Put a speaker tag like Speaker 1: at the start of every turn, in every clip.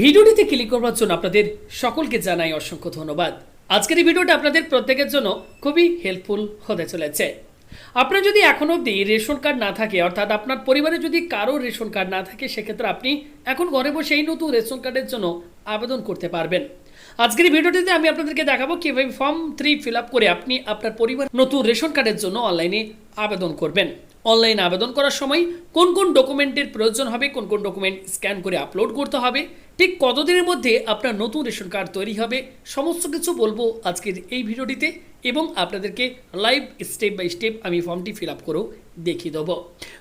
Speaker 1: ভিডিওটিতে ক্লিক করবার জন্য আপনাদের সকলকে জানাই অসংখ্য ধন্যবাদ। আজকের এই ভিডিওটা আপনাদের প্রত্যেকের জন্য খুবই হেল্পফুল হতে চলেছে। আপনার যদি এখন অবধি রেশন কার্ড না থাকে, অর্থাৎ আপনার পরিবারে যদি কারও রেশন কার্ড না থাকে, সেক্ষেত্রে আপনি এখন ঘরে বসে এই নতুন রেশন কার্ডের জন্য আবেদন করতে পারবেন। আজকের এই ভিডিওটিতে আমি আপনাদেরকে দেখাবো কীভাবে ফর্ম থ্রি ফিল আপ করে আপনি আপনার পরিবার নতুন রেশন কার্ডের জন্য অনলাইনে আবেদন করবেন। অনলাইন আবেদন করার সময় কোন কোন ডকুমেন্টের প্রয়োজন হবে, কোন কোন ডকুমেন্ট স্ক্যান করে আপলোড করতে হবে ঠিক কতদিনের মধ্যে আপনার নতুন রেশন কার্ড তৈরি হবে, সমস্ত কিছু বলব আজকের এই ভিডিওটিতে এবং আপনাদেরকে লাইভ স্টেপ বাই স্টেপ আমি ফর্মটি ফিল আপ করেও দেখিয়ে দেবো।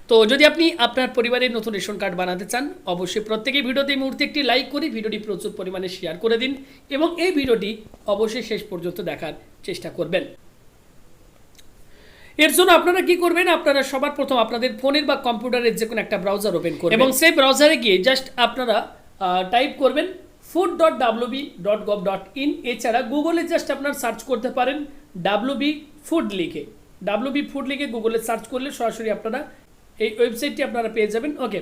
Speaker 1: তো যদি আপনি আপনার পরিবারের নতুন রেশন কার্ড বানাতে চান, অবশ্যই প্রত্যেকে ভিডিওতে এই মুহূর্তে একটি লাইক করে ভিডিওটি প্রচুর পরিমাণে শেয়ার করে দিন এবং এই ভিডিওটি অবশ্যই শেষ পর্যন্ত দেখার চেষ্টা করবেন। এর জন্য আপনারা কি করবেন, আপনারা সবার প্রথম আপনাদের ফোনের বা কম্পিউটারের যে কোনো একটা ব্রাউজার ওপেন করবেন এবং সেই ব্রাউজারে গিয়ে জাস্ট আপনারা টাইপ করবেন food dot WB dot gov dot in এছাড়া গুগলে জাস্ট আপনার সার্চ করতে পারেন ডাব্লুবি ফুড লিখে। ডাব্লুবি ফুড লিখে গুগলে সার্চ করলে সরাসরি আপনারা এই ওয়েবসাইটটি আপনারা পেয়ে যাবেন। ওকে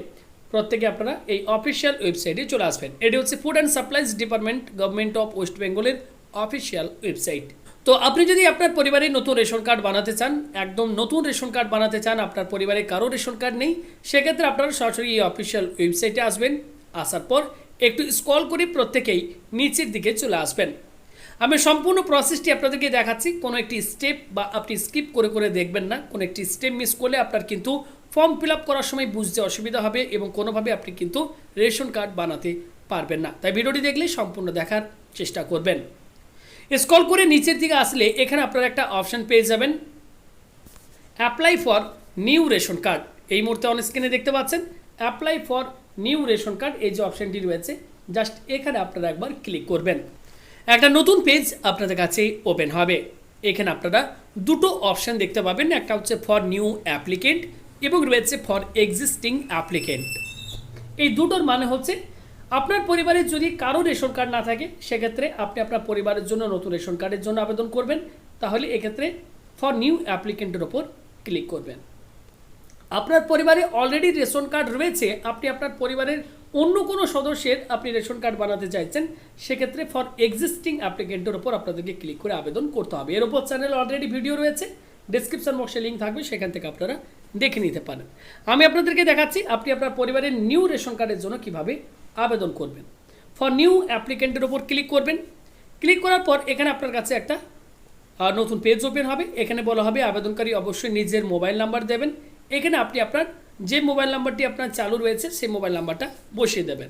Speaker 1: প্রত্যেকে আপনারা এই অফিসিয়াল ওয়েবসাইটে চলে আসবেন। এটি হচ্ছে food and supplies department government of West বেঙ্গলের অফিসিয়াল ওয়েবসাইট তো আপনি যদি আপনার পরিবারে নতুন রেশন কার্ড বানাতে চান, একদম নতুন রেশন কার্ড বানাতে চান, আপনার পরিবারে কারও রেশন কার্ড নেই, সেক্ষেত্রে আপনারা সরাসরি এই অফিসিয়াল ওয়েবসাইটে আসবেন। আসার পর একটু স্ক্রল করে প্রত্যেকেই নিচের দিকে চলে আসবেন। আমি সম্পূর্ণ প্রসেসটি আপনাদেরকে দেখাচ্ছি। কোনো একটি স্টেপ বা আপনি স্কিপ করে করে দেখবেন না। কোনো একটি স্টেপ মিস করলে আপনার কিন্তু ফর্ম ফিল করার সময় বুঝতে অসুবিধা হবে এবং কোনোভাবে আপনি কিন্তু রেশন কার্ড বানাতে পারবেন না। তাই ভিডিওটি দেখলে সম্পূর্ণ দেখার চেষ্টা করবেন। স্ক্রল করে নিচের দিকে আসলে এখানে আপনারা একটা অপশন পেয়ে যাবেন। Apply for new ration card এই মুহূর্তে অন স্ক্রিনে দেখতে পাচ্ছেন। Apply for new ration card, এই যে অপশনটি রয়েছে জাস্ট এখানে আপনারা একবার ক্লিক করবেন। একটা নতুন পেজ আপনাদের কাছে ওপেন হবে। এখানে আপনারা দুটো অপশন দেখতে পাবেন, একটা হচ্ছে ফর নিউ অ্যাপ্লিকেন্ট এবং রয়েছে ফর এক্সিস্টিং অ্যাপ্লিকেন্ট এই দুটোর মানে হচ্ছে, আপনার পরিবারে যদি কারও রেশন কার্ড না থাকে, সেক্ষেত্রে আপনি আপনার পরিবারের জন্য নতুন রেশন কার্ডের জন্য আবেদন করবেন। তাহলে এক্ষেত্রে ফর নিউ অ্যাপ্লিকেন্টের ওপর ক্লিক করবেন। আপনার পরিবারে অলরেডি রেশন কার্ড রয়েছে, আপনি আপনার পরিবারের অন্য কোনো সদস্যের আপনি রেশন কার্ড বানাতে চাইছেন, সেক্ষেত্রে ফর এক্সিস্টিং অ্যাপ্লিকেন্টের ওপর আপনাদেরকে ক্লিক করে আবেদন করতে হবে। এর ওপর চ্যানেল অলরেডি ভিডিও রয়েছে ডিসক্রিপশন বক্সে লিঙ্ক থাকবে, সেখান থেকে আপনারা দেখে নিতে পারেন। আমি আপনাদেরকে দেখাচ্ছি, আপনি আপনার পরিবারের নিউ রেশন কার্ডের জন্য কীভাবে আবেদন করবেন। ফর নিউ অ্যাপ্লিকেন্টের ওপর ক্লিক করবেন। ক্লিক করার পর এখানে আপনার কাছে একটা নতুন পেজ ওপেন হবে। এখানে বলা হবে, আবেদনকারী অবশ্যই নিজের মোবাইল নাম্বার দেবেন। এখানে আপনি আপনার যে মোবাইল নাম্বারটি আপনার চালু রয়েছে, সেই মোবাইল নাম্বারটা বসিয়ে দেবেন।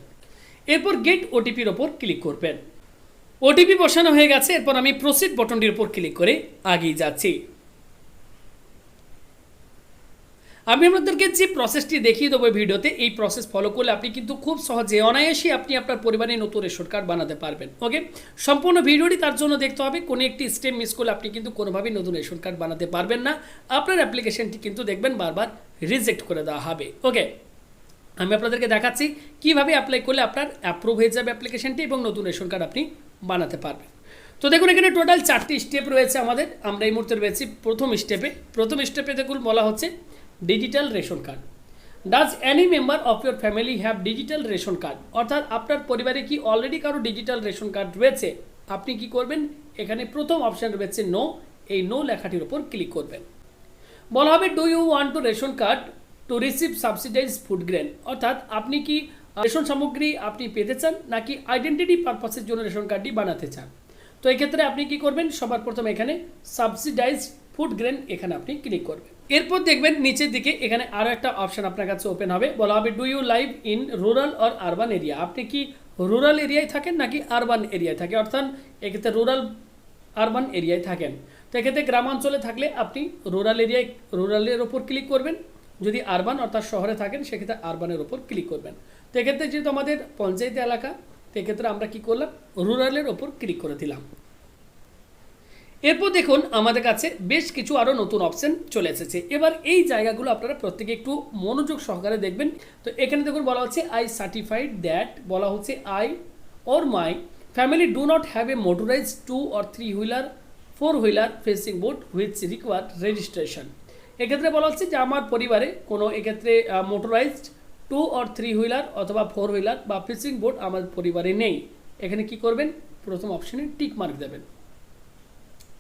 Speaker 1: এরপর গেট ওটিপির ওপর ক্লিক করবেন। ওটিপি বসানো হয়ে গেছে, এরপর আমি প্রসিড বটনটির উপর ক্লিক করে আগিয়ে যাচ্ছি। আমি আপনাদেরকে যে প্রসেসটি দেখিয়ে দেবো ভিডিওতে, এই প্রসেস ফলো করলে আপনি কিন্তু খুব সহজে অনায়াসে আপনি আপনার পরিবারে নতুন রেশন কার্ড বানাতে পারবেন ওকে সম্পূর্ণ ভিডিওটি তার জন্য দেখতে হবে, কোনো একটি স্টেপ মিস করলে আপনি কিন্তু কোনোভাবেই নতুন রেশন কার্ড বানাতে পারবেন না। আপনার অ্যাপ্লিকেশনটি কিন্তু দেখবেন বারবার রিজেক্ট করে দেওয়া হবে ওকে আমি আপনাদেরকে দেখাচ্ছি কীভাবে অ্যাপ্লাই করলে আপনার অ্যাপ্রুভ হয়ে যাবে অ্যাপ্লিকেশনটি এবং নতুন রেশন কার্ড আপনি বানাতে পারবেন। তো দেখুন, এখানে টোটাল চারটি স্টেপ রয়েছে আমাদের। আমরা এই মুহূর্তে রয়েছি প্রথম স্টেপে প্রথম স্টেপে দেখুন বলা হচ্ছে digital ration card does any member of your family have digital ration card অর্থাৎ আপনার পরিবারে কি অলরেডি কারও ডিজিটাল রেশন কার্ড রয়েছে? আপনি কি করবেন? এখানে প্রথম অপশান রয়েছে নো এই নো লেখাটির উপর ক্লিক করবেন। বলা হবে do you want to ration card to receive subsidise food grain অর্থাৎ আপনি কি রেশন সামগ্রী আপনি পেতে চান নাকি আইডেন্টিটি পারপাসের জন্য রেশন কার্ডটি বানাতে চান? তো এক্ষেত্রে আপনি কি করবেন? সবার প্রথম এখানে সাবসিডাইজ ফুড গ্রেন এখানে আপনি ক্লিক করবেন। এরপর দেখবেন নিচের দিকে এখানে আরও একটা অপশন আপনার কাছে ওপেন হবে। বলা হবে do you live in rural or urban area আপনি কি রুরাল এরিয়ায় থাকেন নাকি আরবান এরিয়ায় থাকে অর্থাৎ এক্ষেত্রে রুরাল আরবান এরিয়ায় থাকেন। তো এক্ষেত্রে গ্রামাঞ্চলে থাকলে আপনি রুরাল এরিয়ায় রুরালের ওপর ক্লিক করবেন। যদি আরবান অর্থাৎ শহরে থাকেন, সেক্ষেত্রে আরবানের ওপর ক্লিক করবেন। তো এক্ষেত্রে যেহেতু আমাদের পঞ্চায়েত এলাকা, তো এক্ষেত্রে আমরা কি করলাম? রুরালের ওপর ক্লিক করে দিলাম। এরপর দেখুন আমাদের কাছে বেশ কিছু আরও নতুন অপশন চলে এসেছে। এবার এই জায়গাগুলো আপনারা প্রত্যেকে একটু মনোযোগ সহকারে দেখবেন। তো এখানে দেখুন বলা হচ্ছে আই সার্টিফাইড দ্যাট বলা হচ্ছে I or my family do not have a motorise two or three wheeler four wheeler fishing boat which require registration এক্ষেত্রে বলা হচ্ছে যে, আমার পরিবারে কোনো এক্ষেত্রে motorised two or three wheeler অথবা ফোর হুইলার বা ফিশিং বোট আমার পরিবারে নেই। এখানে কি করবেন? প্রথম অপশানে টিক মার্ক দেবেন।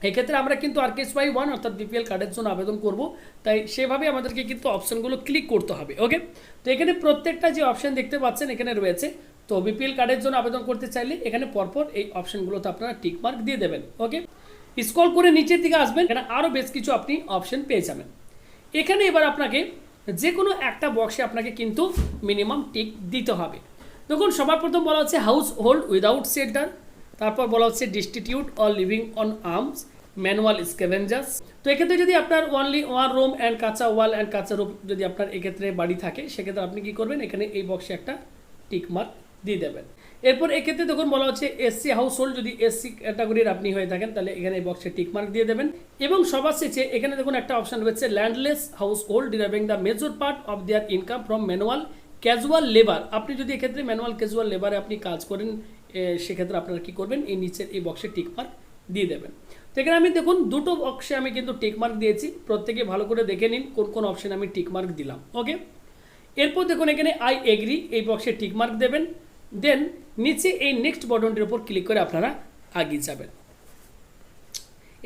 Speaker 1: এক্ষেত্রে আমরা কিন্তু R K S Y one অর্থাৎ বিপিএল কার্ডের জন্য আবেদন করব। তাই সেভাবে আমাদেরকে কিন্তু অপশনগুলো ক্লিক করতে হবে ওকে তো এখানে প্রত্যেকটা যে অপশন দেখতে পাচ্ছেন এখানে রয়েছে। তো বিপিএল কার্ডের জন্য আবেদন করতে চাইলে এখানে পরপর এই অপশনগুলোতে আপনারা টিক মার্ক দিয়ে দেবেন ওকে স্ক্রল করে নিচের দিকে আসবেন, এখানে আরও বেশ কিছু আপনি অপশন পেয়ে যাবেন। এখানে এবার আপনাকে যে কোনো একটা বক্সে আপনাকে কিন্তু মিনিমাম টিক দিতে হবে। দেখুন, সবার প্রথম বলা হচ্ছে হাউস হোল্ড উইদাউট শেল্টার তারপর বলা হচ্ছে destitute or living on alms manual scavengers তো এক্ষেত্রে যদি আপনার ওয়ানলি ওয়ান রুম অ্যান্ড কাঁচা ওয়াল অ্যান্ড কাঁচা রুম যদি আপনার এক্ষেত্রে বাড়ি থাকে, সেক্ষেত্রে আপনি কি করবেন? এখানে এই বক্সে একটা টিক মার্ক দিয়ে দেবেন। এরপর এক্ষেত্রে দেখুন বলা হচ্ছে এসসি হাউস হোল্ড যদি এসসি ক্যাটাগরির আপনি হয়ে থাকেন, তাহলে এখানে এই বক্সে টিক মার্ক দিয়ে দেবেন। এবং সবার শেষে এখানে দেখুন একটা অপশন রয়েছে landless household deriving the major part of their income from manual casual labour আপনি যদি এক্ষেত্রে ম্যানুয়াল ক্যাজুয়াল লেবারে আপনি কাজ করেন সেক্ষেত্রে আপনারা কী করবেন? এই নিচের এই বক্সে টিক মার্ক দিয়ে দেবেন। তো এখানে আমি দেখুন, দুটো বক্সে আমি কিন্তু টিক মার্ক দিয়েছি। প্রত্যেকে ভালো করে দেখে নিন কোন কোন অপশনে আমি টিক মার্ক দিলাম। ওকে এরপর দেখুন, এখানে আই এগ্রি এই বক্সে টিক মার্ক দেবেন। দেন নিচে এই নেক্সট বটনটির উপর ক্লিক করে আপনারা আগিয়ে যাবেন।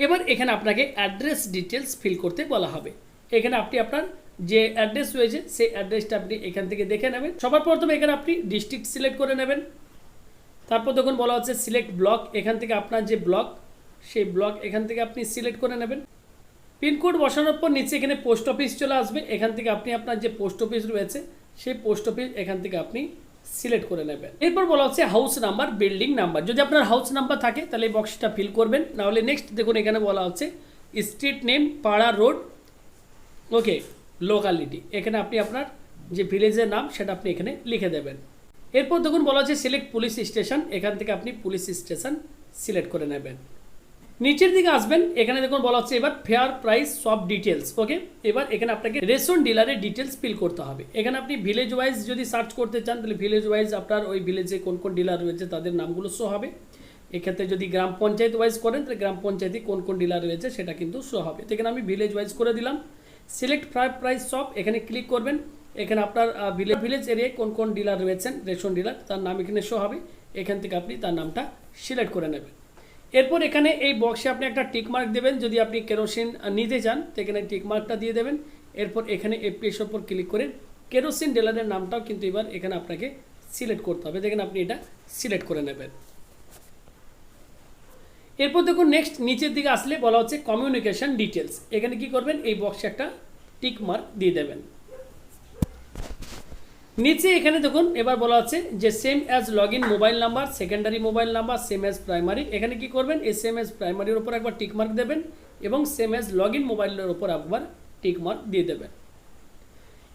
Speaker 1: এবার এখানে আপনাকে অ্যাড্রেস ডিটেলস ফিল করতে বলা হবে। এখানে আপনি আপনার যে অ্যাড্রেস রয়েছে, সেই অ্যাড্রেসটা আপনি এখান থেকে দেখে নেবেন। সবার প্রথমে এখানে আপনি ডিস্ট্রিক্ট সিলেক্ট করে নেবেন। তারপর দেখুন বলা হচ্ছে সিলেক্ট ব্লক, এখান থেকে আপনার যে ব্লক, সেই ব্লক এখান থেকে আপনি সিলেক্ট করে নেবেন। পিনকোড বসানোর পর নিচে এখানে পোস্ট অফিস চলে আসবে, এখান থেকে আপনি আপনার যে পোস্ট অফিস রয়েছে, সেই পোস্ট অফিস এখান থেকে আপনি সিলেক্ট করে নেবেন। এরপর বলা হচ্ছে হাউস নাম্বার, বিল্ডিং নাম্বার। যদি আপনার হাউস নাম্বার থাকে, তাহলে এই বক্সটা ফিল করবেন। নাহলে নেক্সট দেখুন এখানে বলা হচ্ছে স্ট্রিট নেম, পাড়া রোড, ওকে, লোকালিটি। এখানে আপনি আপনার যে ভিলেজের নাম, সেটা আপনি এখানে লিখে দেবেন। এরপর দেখুন বলা হচ্ছে সিলেক্ট পুলিশ স্টেশন এখান থেকে আপনি পুলিশ স্টেশন সিলেক্ট করে নেবেন। নিচের দিকে আসবেন, এখানে দেখুন বলা হচ্ছে এবার ফেয়ার প্রাইস সব ডিটেলস ওকে এবার এখানে আপনাকে রেশন ডিলারের ডিটেলস ফিল করতে হবে। এখানে আপনি ভিলেজ ওয়াইজ যদি সার্চ করতে চান, তাহলে ভিলেজ ওয়াইজ আপনার ওই ভিলেজে কোন কোন ডিলার রয়েছে তাদের নামগুলো শো হবে। এক্ষেত্রে যদি গ্রাম পঞ্চায়েত ওয়াইজ করেন, তাহলে গ্রাম পঞ্চায়েতে কোন কোন ডিলার রয়েছে সেটা কিন্তু শো হবে। তো এখানে আমি ভিলেজ ওয়াইজ করে দিলাম। সিলেক্ট ফ্রাই প্রাইস শপ এখানে ক্লিক করবেন। এখানে আপনার ভিলেজ ভিলেজ এরিয়ায় কোন কোন ডিলার রয়েছেন, রেশন ডিলার তার নাম এখানে শো হবে। এখান থেকে আপনি তার নামটা সিলেক্ট করে নেবেন। এরপর এখানে এই বক্সে আপনি একটা টিকমার্ক দেবেন। যদি আপনি কেরোসিন নিতে চান, তো এখানে টিক মার্কটা দিয়ে দেবেন। এরপর এখানে এপিএস ওপর ক্লিক করে কেরোসিন ডিলারের নামটাও কিন্তু এবার এখানে আপনাকে সিলেক্ট করতে হবে। দেখেন আপনি এটা সিলেক্ট করে নেবেন। এরপর দেখুন নেক্সট নিচের দিকে আসলে বলা হচ্ছে কমিউনিকেশন ডিটেলস এখানে কি করবেন? এই বক্সে একটা টিক মার্ক দিয়ে দেবেন। নিচে এখানে দেখুন, এবার বলা হচ্ছে যে same as log in mobile number secondary mobile number same as primary এখানে কি করবেন? এই সেম অ্যাজ প্রাইমারির ওপর একবার টিকমার্ক দেবেন এবং সেম অ্যাজ লগ ইন মোবাইলের ওপর একবার টিকমার্ক দিয়ে দেবেন।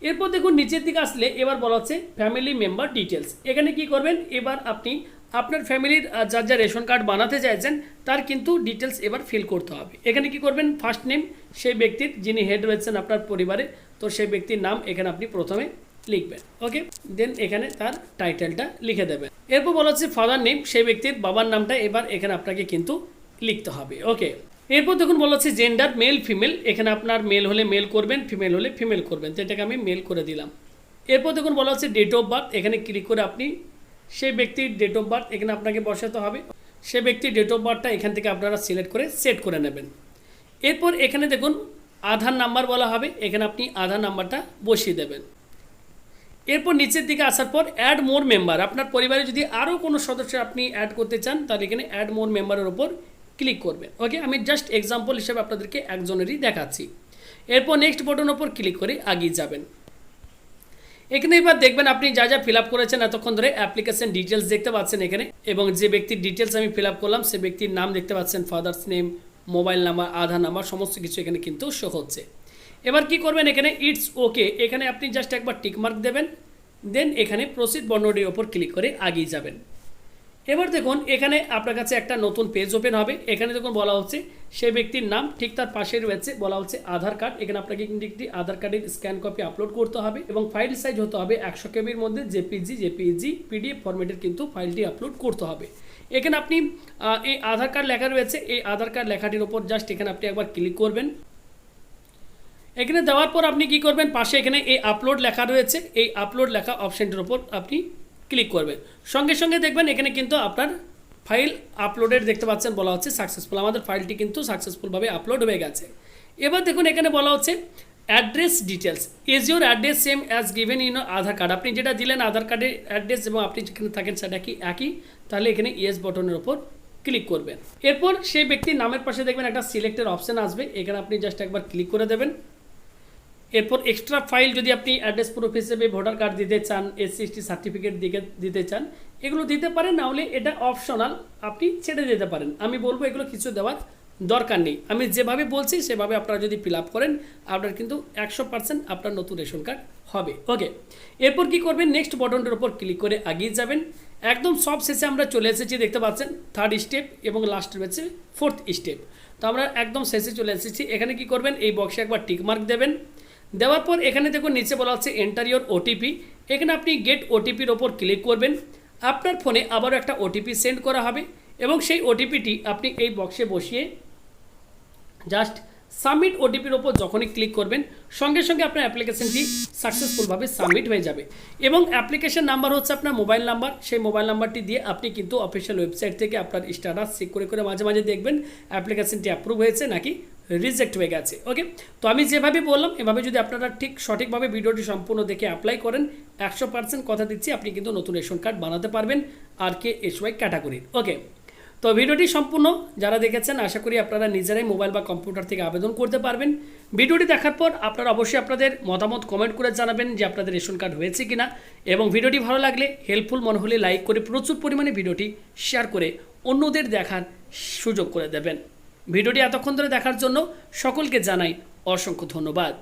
Speaker 1: এরপর দেখুন, নিচের দিকে আসলে এবার বলা হচ্ছে ফ্যামিলি মেম্বার ডিটেলস এখানে কি করবেন? এবার আপনি আপনার ফ্যামিলির যার যা রেশন কার্ড বানাতে চাইছেন, তার কিন্তু ডিটেলস এবার ফিল করতে হবে। এখানে কি করবেন? ফার্স্ট নেম সেই ব্যক্তির যিনি হেড রয়েছেন আপনার পরিবারে, তো সেই ব্যক্তির নাম এখানে আপনি প্রথমে লিখবেন ওকে দেন এখানে তার টাইটেলটা লিখে দেবেন এরপর বলা হচ্ছে ফাদার নেম সেই ব্যক্তির বাবার নামটা এবার এখানে আপনাকে কিন্তু লিখতে হবে ওকে এরপর দেখুন বলা হচ্ছে জেন্ডার মেল ফিমেল এখানে আপনার মেল হলে মেল করবেন ফিমেল হলে ফিমেল করবেন, তো এটাকে আমি মেল করে দিলাম। এরপর দেখুন বলা হচ্ছে ডেট অফ বার্থ এখানে ক্লিক করে আপনি সেই ব্যক্তির ডেট অফ বার্থ এখানে আপনাকে বসাতে হবে। সে ব্যক্তির ডেট অফ বার্থটা এখান থেকে আপনারা সিলেক্ট করে সেট করে নেবেন। এরপর এখানে দেখুন আধার নাম্বার বলা হবে, এখানে আপনি আধার নাম্বারটা বসিয়ে দেবেন। এরপর নিচের দিকে আসার পর অ্যাড মোর মেম্বার আপনার পরিবারে যদি আরও কোনো সদস্য আপনি অ্যাড করতে চান, তাহলে এখানে অ্যাড মোর মেম্বারের ওপর ক্লিক করবেন। ওকে আমি জাস্ট এক্সাম্পল হিসেবে আপনাদেরকে একজনেরই দেখাচ্ছি। এরপর নেক্সট বটন ওপর ক্লিক করে আগিয়ে যাবেন। এখানে এবার দেখবেন আপনি যা যা ফিল আপ করেছেন, এতক্ষণ ধরে অ্যাপ্লিকেশন ডিটেলস দেখতে পাচ্ছেন এখানে, এবং যে ব্যক্তির ডিটেলস আমি ফিল করলাম, সে ব্যক্তির নাম দেখতে পাচ্ছেন father's name mobile number Aadhaar number সমস্ত কিছু এখানে কিন্তু শো হচ্ছে। এবার কি করবেন এখানে ইটস ওকে এখানে আপনি জাস্ট একবার টিকমার্ক দেবেন দেন এখানে প্রসিড বর্ণটির ওপর ক্লিক করে আগিয়ে যাবেন। এবার দেখুন, এখানে আপনার কাছে একটা নতুন পেজ ওপেন হবে, এখানে দেখুন বলা হচ্ছে, সে ব্যক্তির নাম, ঠিক তার পাশে রয়েছে, বলা হচ্ছে আধার কার্ড, এখানে আপনাকে কিন্তু একটি আধার কার্ডের স্ক্যান কপি আপলোড করতে হবে, এবং ফাইল সাইজ হতে হবে একশো কেবির মধ্যে জেপিজি জেপিজি পিডিএফ ফরম্যাটের কিন্তু ফাইলটি আপলোড করতে হবে। এখানে আপনি এই আধার কার্ড লেখা রয়েছে, এই আধার কার্ড লেখাটির ওপর জাস্ট এখানে আপনি একবার ক্লিক করবেন। এখানে দেওয়ার পর আপনি কি করবেন? পাশে এখানে এই আপলোড লেখা রয়েছে। এই আপলোড লেখা অপশনটির উপর আপনি ক্লিক করবেন। সঙ্গে সঙ্গে দেখবেন এখানে কিন্তু আপনার ফাইল আপলোডের দেখতে পাচ্ছেন বলা হচ্ছে সাকসেসফুল আমাদের ফাইলটি কিন্তু সাকসেসফুলভাবে আপলোড হয়ে গেছে। এবার দেখুন, এখানে বলা হচ্ছে address details is your address same as given in Aadhaar card আপনি যেটা দিলেন আধার কার্ডের অ্যাড্রেস এবং আপনি যেখানে থাকেন সেটা কি একই? তাহলে এখানে ইয়েস বটনের ওপর ক্লিক করবেন। এরপর সেই ব্যক্তির নামের পাশে দেখবেন একটা সিলেক্টের অপশন আসবে। এখানে আপনি জাস্ট একবার ক্লিক করে দেবেন। এরপর এক্সট্রা ফাইল যদি আপনি অ্যাড্রেস প্রুফ হিসেবে ভোটার কার্ড দিতে চান এসসি সার্টিফিকেট দিকে, দিতে চান, এগুলো দিতে পারেন, না হলে এটা অপশনাল আপনি ছেড়ে দিতে পারেন। আমি বলব এগুলো কিছু দেওয়ার দরকার নেই। আমি যেভাবে বলছি, সেভাবে আপনারা যদি ফিল আপ করেন, আপনার কিন্তু একশো পার্সেন্ট আপনার নতুন রেশন কার্ড হবে। ওকে এরপর কি করবেন? নেক্সট বটনটার উপর ক্লিক করে আগিয়ে যাবেন। একদম সব শেষে আমরা চলে এসেছি, দেখতে পাচ্ছেন থার্ড স্টেপ এবং লাস্ট রয়েছে ফোর্থ স্টেপ তো আমরা একদম শেষে চলে এসেছি। এখানে কি করবেন? এই বক্সে একবার টিক মার্ক দেবেন। দেওয়ার পর এখানে দেখুন নিচে বলা হচ্ছে এন্টার ইওর ওটিপি এখানে আপনি গেট ওটিপির ওপর ক্লিক করবেন। আপনার ফোনে আবারও একটা ওটিপি সেন্ড করা হবে এবং সেই ওটিপিটি আপনি এই বক্সে বসিয়ে জাস্ট সাবমিট ওটিপির ওপর যখনই ক্লিক করবেন, সঙ্গে সঙ্গে আপনার অ্যাপ্লিকেশনটি সাকসেসফুলভাবে সাবমিট হয়ে যাবে। এবং অ্যাপ্লিকেশন নাম্বার হচ্ছে আপনার মোবাইল নাম্বার সেই মোবাইল নাম্বারটি দিয়ে আপনি কিন্তু অফিসিয়াল ওয়েবসাইট থেকে আপনার স্ট্যাটাস চেক করে করে মাঝে মাঝে দেখবেন অ্যাপ্লিকেশনটি অ্যাপ্রুভ হয়েছে নাকি রিজেক্ট হয়ে গেছে ওকে তো আমি যেভাবে বললাম, এভাবে যদি আপনারা ঠিক সঠিকভাবে ভিডিওটি সম্পূর্ণ দেখে অ্যাপ্লাই করেন, একশো পার্সেন্ট কথা দিচ্ছি, আপনি কিন্তু নতুন রেশন কার্ড বানাতে পারবেন আর কে এস ওয়াই ক্যাটাগরির ওকে তো ভিডিওটি সম্পূর্ণ যারা দেখেছেন, আশা করি আপনারা নিজেরাই মোবাইল বা কম্পিউটার থেকে আবেদন করতে পারবেন। ভিডিওটি দেখার পর আপনারা অবশ্যই আপনাদের মতামত কমেন্ট করে জানাবেন যে আপনাদের রেশন কার্ড হয়েছে কিনা, এবং ভিডিওটি ভালো লাগলে হেল্পফুল মনে হলে লাইক করে প্রচুর পরিমাণে ভিডিওটি শেয়ার করে অন্যদের দেখার সুযোগ করে দেবেন। ভিডিওটি এতক্ষণ ধরে দেখার জন্য সকলকে জানাই অসংখ্য ধন্যবাদ।